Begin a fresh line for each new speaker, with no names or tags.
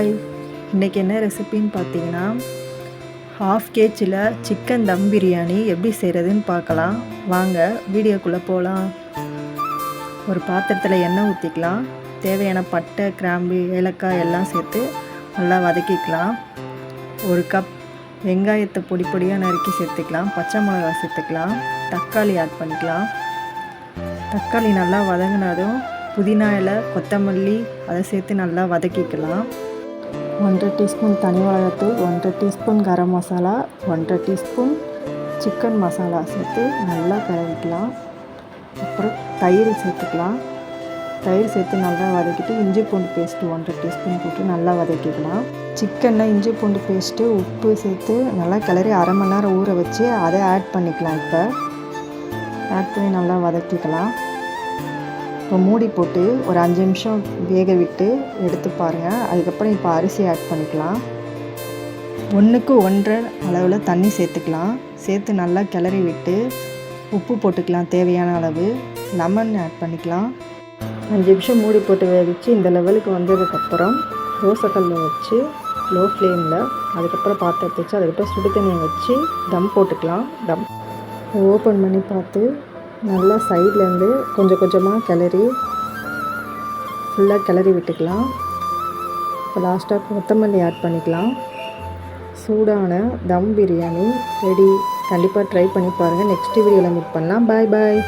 Hi இன்றைக்கி என்ன ரெசிபின்னு பார்த்தீங்கன்னா ஹாஃப் கேஜில் சிக்கன் தம் பிரியாணி எப்படி செய்கிறதுன்னு பார்க்கலாம். வாங்க வீடியோக்குள்ளே போகலாம் ஒரு பாத்திரத்தில் எண்ணெய் ஊற்றிக்கலாம் தேவையான பட்டை கிராம்பு ஏலக்காய் எல்லாம் சேர்த்து நல்லா வதக்கிக்கலாம். ஒரு கப் வெங்காயத்தை பொடி பொடியாக நறுக்கி சேர்த்துக்கலாம். பச்சை மிளகாய் சேர்த்துக்கலாம். தக்காளி ஆட் பண்ணிக்கலாம். தக்காளி நல்லா வதங்கினதும் புதினா இலை கொத்தமல்லி அதை சேர்த்து நல்லா வதக்கிக்கலாம். ஒன்றரை டீஸ்பூன் தனி மிளகாத்தூள் ஒன்றரை டீஸ்பூன் கரம் மசாலா ஒன்றரை டீஸ்பூன் சிக்கன் மசாலா சேர்த்து நல்லா கலவிக்கலாம் அப்புறம் தயிர் சேர்த்துக்கலாம். தயிர் சேர்த்து நல்லா வதக்கிட்டு இஞ்சி பூண்டு பேஸ்ட்டு ஒன்றரை டீஸ்பூன் போட்டு நல்லா வதக்கிக்கலாம். சிக்கனை இஞ்சி பூண்டு பேஸ்ட்டு உப்பு சேர்த்து நல்லா கிளறி அரை மணி நேரம் ஊற வச்சு அதை ஆட் பண்ணிக்கலாம் இப்போ. ஆட் பண்ணி நல்லா வதக்கிக்கலாம். இப்போ மூடி போட்டு ஒரு அஞ்சு நிமிஷம் வேக விட்டு எடுத்து பாருங்கள் அதுக்கப்புறம் இப்போ அரிசி ஆட் பண்ணிக்கலாம். ஒன்றுக்கு ஒன்றரை அளவில் தண்ணி சேர்த்துக்கலாம். சேர்த்து நல்லா கிளறி விட்டு உப்பு போட்டுக்கலாம் தேவையான அளவு. லெமன் ஆட் பண்ணிக்கலாம். அஞ்சு நிமிஷம் மூடி போட்டு வேவிச்சு இந்த லெவலுக்கு வந்ததுக்கப்புறம் தோசைக்கல்ல வச்சு லோ ஃப்ளேமில் அதுக்கப்புறம் பாத்திரத்தை வச்சு அதுக்கப்புறம் சுடு தண்ணியை வச்சு தம் போட்டுக்கலாம். தம் ஓப்பன் பண்ணி பார்த்து நல்லா சைட்லேருந்து கொஞ்சம் கொஞ்சமாக கிளறி ஃபுல்லாக கிளறி விட்டுக்கலாம். இப்போ லாஸ்ட்டாக கொத்தமல்லி ஆட் பண்ணிக்கலாம். சூடான தம் பிரியாணி ரெடி கண்டிப்பாக ட்ரை பண்ணி பாருங்கள் நெக்ஸ்ட் வீடியோவில் மீட் பண்ணலாம். பாய் பாய்